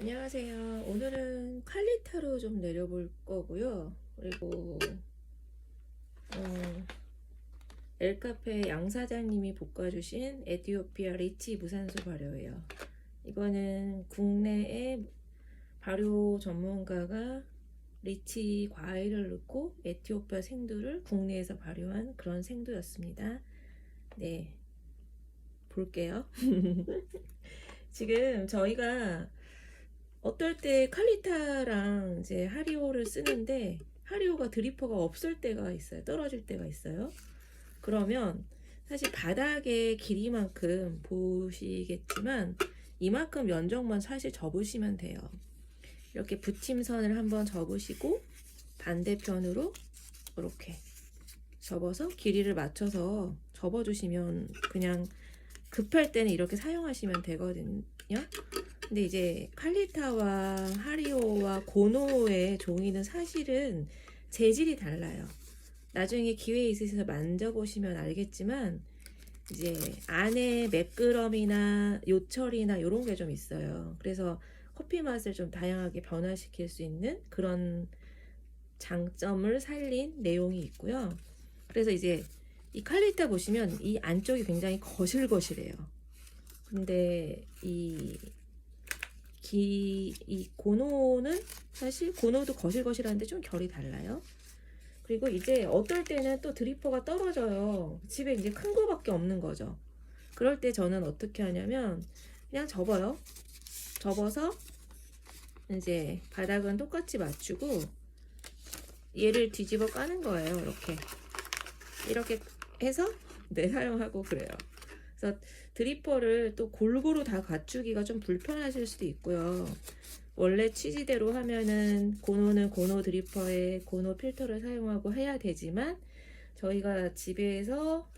안녕하세요. 오늘은 칼리타로 좀 내려볼 거고요. 그리고 어, 엘카페 양 사장님이 볶아주신 에티오피아 리치 무산소 발효예요. 이거는 국내에 발효 전문가가 리치 과일을 넣고 에티오피아 생두를 국내에서 발효한 그런 생두였습니다. 네, 볼게요. 지금 저희가 어떨 때 칼리타랑 이제 하리오를 쓰는데 하리오가 드리퍼가 없을 때가 있어요. 떨어질 때가 있어요. 그러면 사실 바닥의 길이만큼 보시겠지만 이만큼 면적만 사실 접으시면 돼요. 이렇게 붙임선을 한번 접으시고 반대편으로 이렇게 접어서 길이를 맞춰서 접어주시면 그냥 급할 때는 이렇게 사용하시면 되거든요. 근데 이제 칼리타와 하리오와 고노의 종이는 사실은 재질이 달라요. 나중에 기회 있으셔서 만져보시면 알겠지만 이제 안에 매끄럼이나 요철이나 이런 게 좀 있어요. 그래서 커피 맛을 좀 다양하게 변화시킬 수 있는 그런 장점을 살린 내용이 있고요. 그래서 이제 이 칼리타 보시면 이 안쪽이 굉장히 거실거실해요. 근데 이 기, 이 고노는 사실 고노도 거실거실한데 좀 결이 달라요. 그리고 이제 어떨 때는 또 드리퍼가 떨어져요. 집에 이제 큰 거밖에 없는 거죠. 그럴 때 저는 어떻게 하냐면 그냥 접어요. 접어서 이제 바닥은 똑같이 맞추고 얘를 뒤집어 까는 거예요. 이렇게. 이렇게 해서 네, 사용하고 그래요. 그래서 드리퍼를 또 골고루 다 갖추기가 좀 불편하실 수도 있고요. 원래 취지대로 하면은 고노는 고노 드리퍼에 고노 필터를 사용하고 해야 되지만 저희가 집에서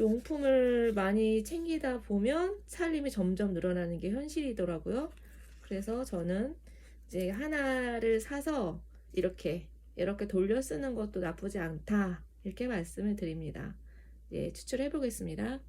용품을 많이 챙기다 보면 살림이 점점 늘어나는 게 현실이더라고요. 그래서 저는 이제 하나를 사서 이렇게 이렇게 돌려 쓰는 것도 나쁘지 않다 이렇게 말씀을 드립니다. 예, 추출해 보겠습니다.